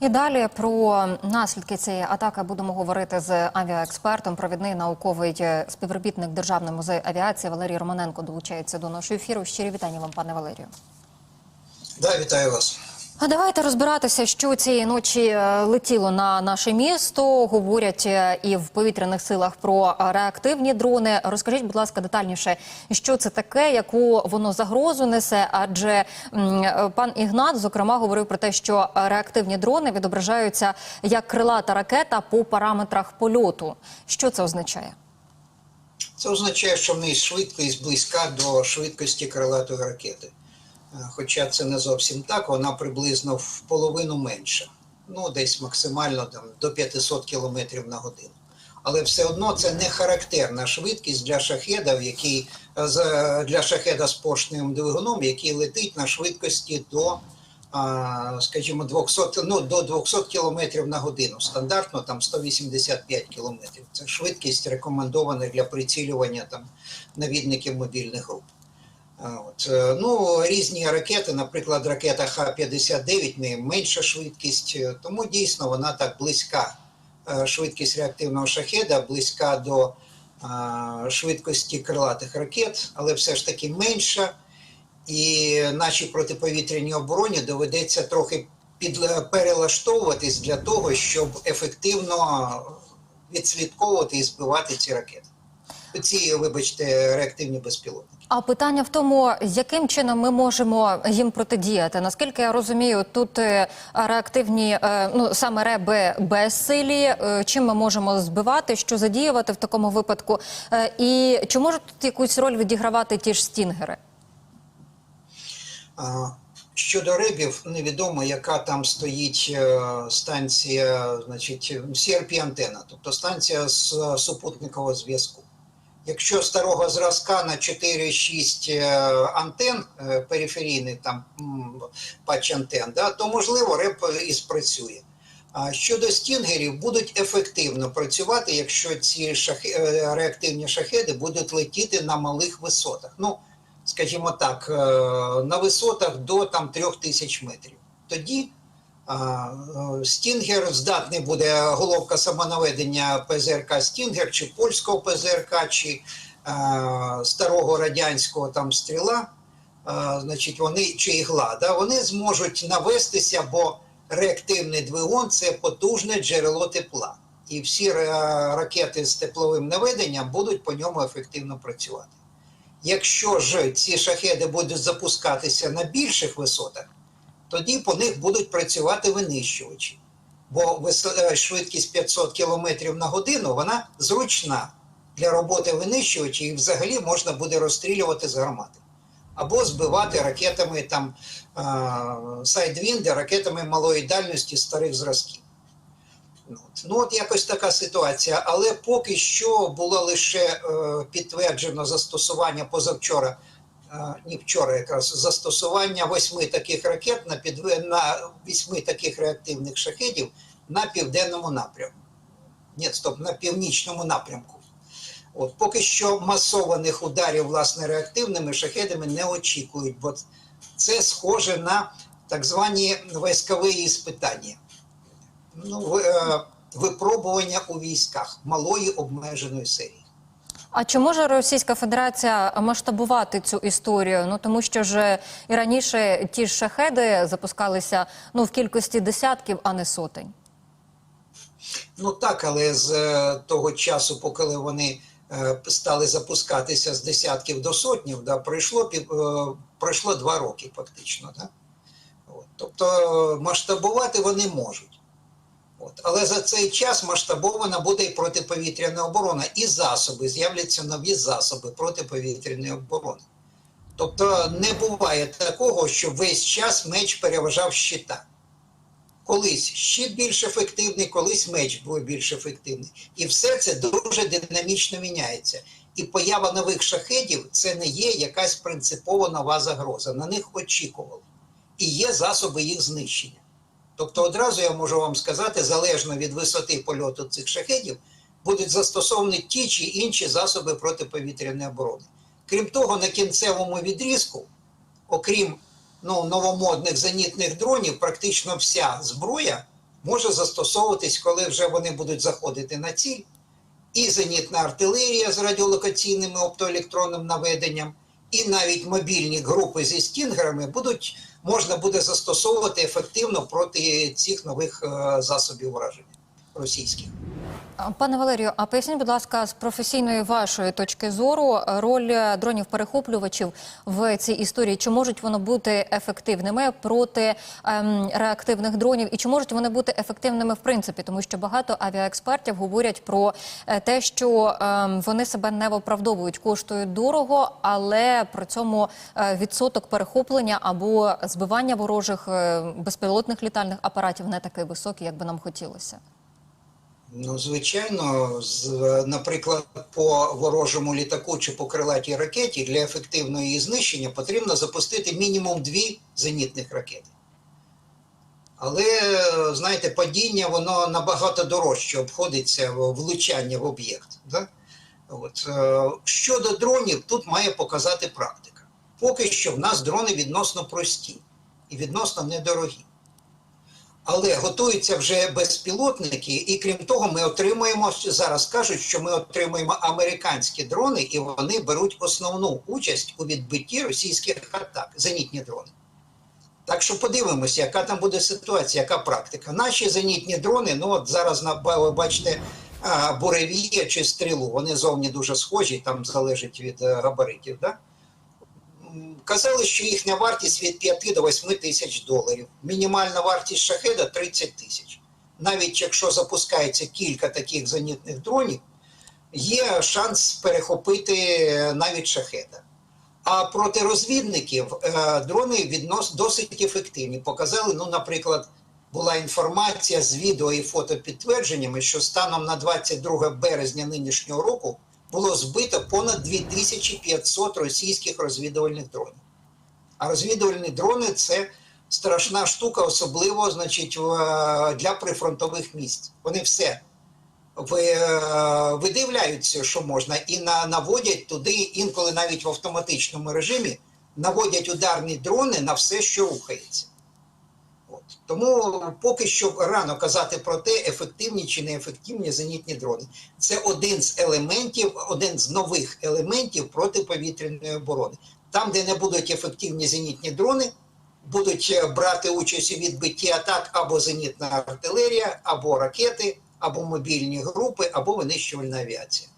І далі про наслідки цієї атаки будемо говорити з авіаекспертом. Провідний науковий е, співробітник Державного музею авіації Валерій Романенко долучається до нашого ефіру. Щирі вітання вам, пане Валерію. Да, вітаю вас. А давайте розбиратися, що цієї ночі е, летіло на наше місто. Говорять е, і в повітряних силах про реактивні дрони. Розкажіть, будь ласка, детальніше, що це таке, яку воно загрозу несе? Адже е, пан Ігнат зокрема говорив про те, що реактивні дрони відображаються як крилата ракета по параметрах польоту. Що це означає? Це означає, що в неї швидкість близька до швидкості крилатої ракети. Хоча це не зовсім так, вона приблизно в половину менша. Ну, десь максимально там, до 500 км на годину. Але все одно це не характерна швидкість для шахеда, який, е, для шахеда з поршневим двигуном, який летить на швидкості до, скажімо, 200, ну, до 200 км на годину. Стандартно там 185 км. Це швидкість рекомендована для прицілювання там, навідників мобільних груп. От. е, Ну, різні ракети, наприклад, ракета Х-59, в неї менша швидкість, е, тому дійсно вона так близька. Е, Швидкість реактивного шахеда близька до а, швидкості крилатих ракет, але все ж таки менша. І нашій протиповітряній обороні доведеться трохи під, перелаштовуватись для того, щоб ефективно відслідковувати і збивати ці ракети. Ці, вибачте, реактивні безпілотники. А питання в тому, яким чином ми можемо їм протидіяти. Наскільки я розумію, тут е, реактивні, е, ну саме реби безсилі. Е, Чим ми можемо збивати, що задіювати в такому випадку? І чи можуть тут якусь роль відігравати ті ж стінгери? Щодо рибів, невідомо, яка там стоїть станція, значить, CRP-антена, тобто станція з супутникового зв'язку. Якщо старого зразка на 4-6 е, антен е, периферійних там патч антен, да, то можливо реп і спрацює. А щодо стінгерів, будуть ефективно працювати, якщо ці шахи, е, реактивні шахеди будуть летіти на малих висотах. Ну, скажімо так, на висотах до там 3000 метрів. Тоді Стінгер здатний буде головка самонаведення ПЗРК Стінгер чи польського ПЗРК, чи е, старого радянського там стріла, е, значить, вони чи ігла, да, вони зможуть навестися, бо реактивний двигун це потужне джерело тепла. І всі ракети з тепловим наведенням будуть по ньому ефективно працювати. Якщо ж ці шахеди будуть запускатися на більших висотах, тоді по них будуть працювати винищувачі. Бо е, швидкість 500 км на годину вона зручна для роботи винищувачів і взагалі можна буде розстрілювати з гармати. Або збивати ракетами там сайдвінди, ракетами малої дальності старих зразків. От. Ну, от якось така ситуація. Але поки що було лише е, підтверджено застосування позавчора, е, ні вчора якраз застосування восьми таких ракет на підве... на вісьми таких реактивних шахедів на південному напрямку. Ні, стоп, на північному напрямку. От поки що масованих ударів власне реактивними шахедами не очікують, бо це схоже на так звані військові іспитання ну, е, випробування у військах малої обмеженої серії. А чи може Російська Федерація масштабувати цю історію? Ну тому що ж і раніше ті ж шахеди запускалися ну в кількості десятків, а не сотень. Ну так, але з е, того часу, поки вони е, стали запускатися з десятків до сотнів, да, пройшло, е, пройшло два роки фактично. Да? От. Тобто масштабувати вони можуть. От. Але за цей час масштабована буде і протиповітряна оборона, і засоби, з'являться нові засоби протиповітряної оборони. Тобто не буває такого, що весь час меч переважав щита. Колись щит більш ефективний, колись меч був більш ефективний. І все це дуже динамічно міняється. І поява нових шахедів це не є якась принципово нова загроза. На них очікували. І є засоби їх знищення. Тобто, одразу я можу вам сказати, залежно від висоти польоту цих шахедів, будуть застосовані ті чи інші засоби протиповітряної оборони. Крім того, на кінцевому відрізку, окрім ну, новомодних зенітних дронів, практично вся зброя може застосовуватись, коли вже вони будуть заходити на ціль, і зенітна артилерія з радіолокаційним оптоелектронним наведенням, і навіть мобільні групи зі стінгерами будуть можна буде застосовувати ефективно проти цих нових е, засобів враження російських. Пане Валерію, а поясніть, будь ласка, з професійної вашої точки зору е, роль дронів-перехоплювачів в цій історії. Чи можуть вони бути ефективними проти ем, реактивних дронів, і чи можуть вони бути ефективними в принципі? Тому що багато авіаекспертів говорять про е, те, що ем, вони себе не виправдовують, коштують дорого, але при цьому е, відсоток перехоплення або збивання ворожих е, безпілотних літальних апаратів не такий високий, як би нам хотілося. Ну, звичайно, з, наприклад, по ворожому літаку чи по крилатій ракеті для ефективного її знищення потрібно запустити мінімум дві зенітних ракети. Але, знаєте, падіння воно набагато дорожче обходиться влучання в об'єкт. Да? От. е, Щодо дронів, тут має показати практика. Поки що в нас дрони відносно прості і відносно недорогі. Але готуються вже безпілотники, і крім того, ми отримуємо зараз. Кажуть, що ми отримуємо американські дрони, і вони беруть основну участь у відбитті російських атак, зенітні дрони. Так що подивимося, яка там буде ситуація, яка практика. Наші зенітні дрони, ну от зараз на ви бачите буревія чи стрілу, вони зовні дуже схожі, там залежить від е, габаритів. Да? Казали, що їхня вартість від 5 до 8 тисяч доларів. Мінімальна вартість шахеда 30 тисяч. Навіть якщо запускається кілька таких зенітних дронів, є шанс перехопити е, навіть шахеда. А проти розвідників е, дрони віднос досить ефективні. Показали, ну, наприклад, була інформація з відео і фотопідтвердженнями, що станом на 22 березня нинішнього року було збито понад 2500 російських розвідувальних дронів. А розвідувальні дрони це страшна штука, особливо значить, для прифронтових місць. Вони все е, видивляються, що можна, і на, наводять туди, інколи навіть в автоматичному режимі, наводять ударні дрони на все, що рухається. От. Тому поки що рано казати про те, ефективні чи неефективні зенітні дрони. Це один з елементів, один з нових елементів протиповітряної оборони. Там, де не будуть ефективні зенітні дрони, будуть е, брати участь у відбитті атак або зенітна артилерія, або ракети, або мобільні групи, або винищувальна авіація.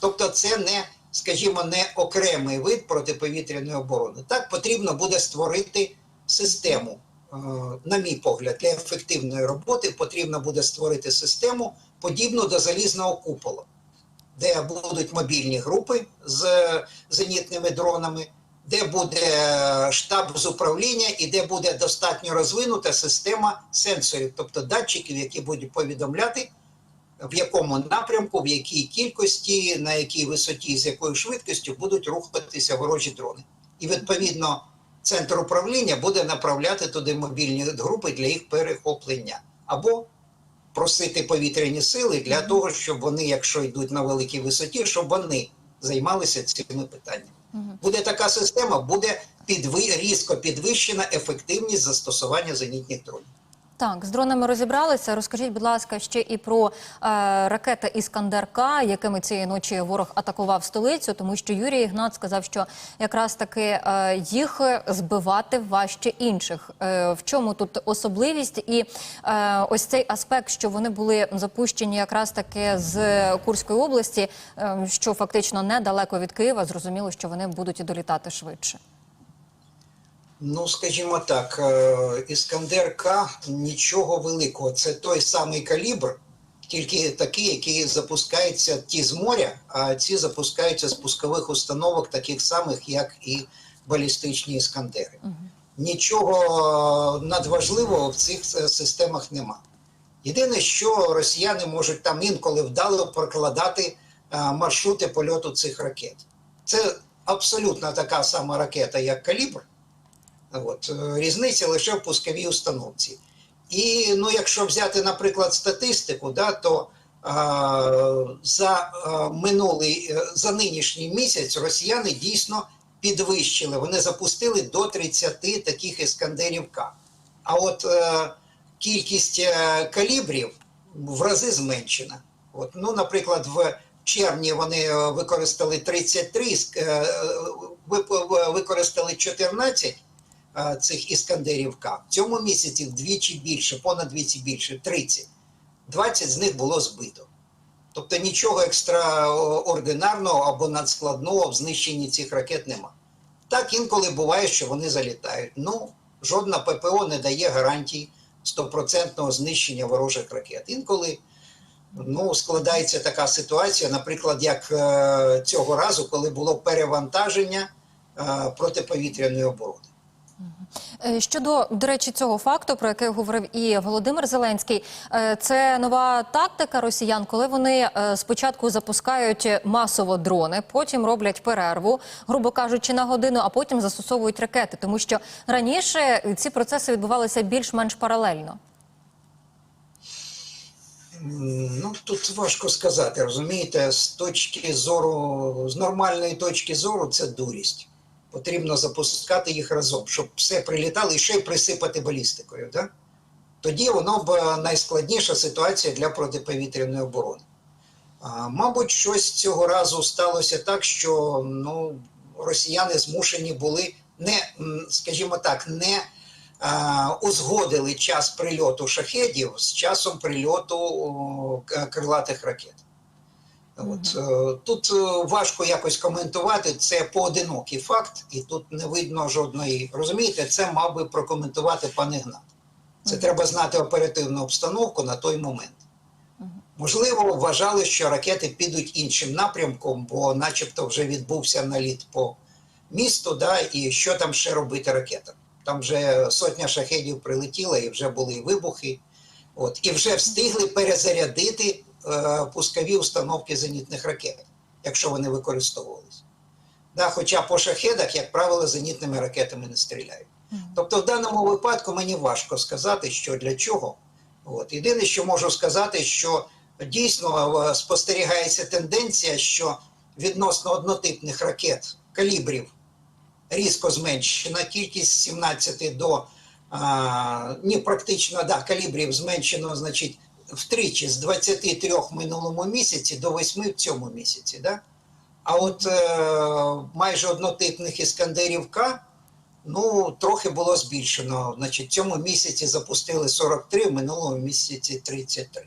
Тобто, це не, скажімо, не окремий вид протиповітряної оборони. Так потрібно буде створити систему. Е, На мій погляд, для ефективної роботи потрібно буде створити систему, подібну до залізного купола, де будуть мобільні групи з зенітними дронами, де буде штаб з управління і де буде достатньо розвинута система сенсорів, тобто датчиків, які будуть повідомляти, в якому напрямку, в якій кількості, на якій висоті, з якою швидкістю будуть рухатися ворожі дрони. І відповідно центр управління буде направляти туди мобільні групи для їх перехоплення або просити повітряні сили для того, щоб вони, якщо йдуть на великій висоті, щоб вони займалися цими питаннями. Буде така система, буде підви... різко підвищена ефективність застосування зенітних дронів. Так, з дронами розібралися. Розкажіть, будь ласка, ще і про е, ракети Іскандер-К, якими цієї ночі ворог атакував столицю, тому що Юрій Ігнат сказав, що якраз таки е, їх збивати важче інших. Е, в чому тут особливість? І е, ось цей аспект, що вони були запущені якраз таки з Курської області, е, що фактично недалеко від Києва, зрозуміло, що вони будуть і долітати швидше. Ну, скажімо так, е, Іскандер К нічого великого. Це той самий калібр, тільки такий, який запускається ті з моря, а ці запускаються з пускових установок, таких самих, як і балістичні іскандери. Нічого надважливого в цих е, системах нема. Єдине, що росіяни можуть там інколи вдало прокладати е, маршрути польоту цих ракет. Це абсолютно така сама ракета, як калібр. От, е, різниця лише в пусковій установці. І ну, якщо взяти, наприклад, статистику, да, то а, за а, минулий, е, за нинішній місяць росіяни дійсно підвищили. Вони запустили до 30 таких іскандерів К. А от е, кількість е, калібрів в рази зменшена. От, ну, наприклад, в червні вони е, використали 33, ск- е, використали 14 е, цих іскандерів К. В цьому місяці вдвічі більше, понад двічі більше 30. 20 з них було збито. Тобто нічого екстраординарного або надскладного в знищенні цих ракет нема. Так інколи буває, що вони залітають. Ну, жодна ППО не дає гарантій стопроцентного знищення ворожих ракет. Інколи ну, складається така ситуація, наприклад, як е, цього разу, коли було перевантаження е, протиповітряної оборони. Е, Щодо, до речі, цього факту, про який говорив і Володимир Зеленський, е, це нова тактика росіян, коли вони е, спочатку запускають масово дрони, потім роблять перерву, грубо кажучи, на годину, а потім застосовують ракети, тому що раніше ці процеси відбувалися більш-менш паралельно. Ну, тут важко сказати, розумієте, з точки зору, з нормальної точки зору, це дурість. Потрібно запускати їх разом, щоб все прилітало і ще й присипати балістикою. Да? Тоді воно б е, найскладніша ситуація для протиповітряної оборони. А, мабуть, щось цього разу сталося так, що ну, росіяни змушені були не, скажімо так, не а, узгодили час прильоту шахедів з часом прильоту о, крилатих ракет. От, е, тут е, важко якось коментувати, це поодинокий факт, і тут не видно жодної. Розумієте, це мав би прокоментувати пан Ігнат. Це треба знати оперативну обстановку на той момент. Можливо, вважали, що ракети підуть іншим напрямком, бо начебто вже відбувся наліт по місту, да, і що там ще робити ракетам. Там вже сотня шахедів прилетіла, і вже були вибухи, от, і вже встигли перезарядити пускові установки зенітних ракет, якщо вони використовувалися. Да, хоча по шахедах, як правило, зенітними ракетами не стріляють. Тобто, в даному випадку мені важко сказати, що для чого. От. Єдине, що можу сказати, що дійсно е, спостерігається тенденція, що відносно однотипних ракет калібрів різко зменшена кількість з 17 до а, ні, практично да, калібрів зменшено, значить, втричі з 23 в минулому місяці до 8 в цьому місяці. Да? А от е, майже однотипних іскандерів К ну, трохи було збільшено. Значить, в цьому місяці запустили 43, в минулому місяці 33.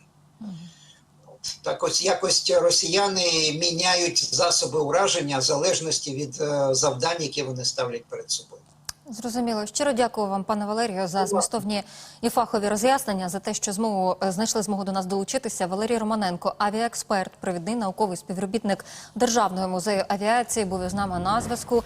От, Так ось якось росіяни міняють засоби ураження в залежності від е, завдань, які вони ставлять перед собою. Зрозуміло. Щиро дякую вам, пане Валерію, за змістовні і фахові роз'яснення, за те, що змогу е, знайшли змогу до нас долучитися. Валерій Романенко, авіаексперт, провідний науковий співробітник Державного музею авіації, був із нами на зв'язку.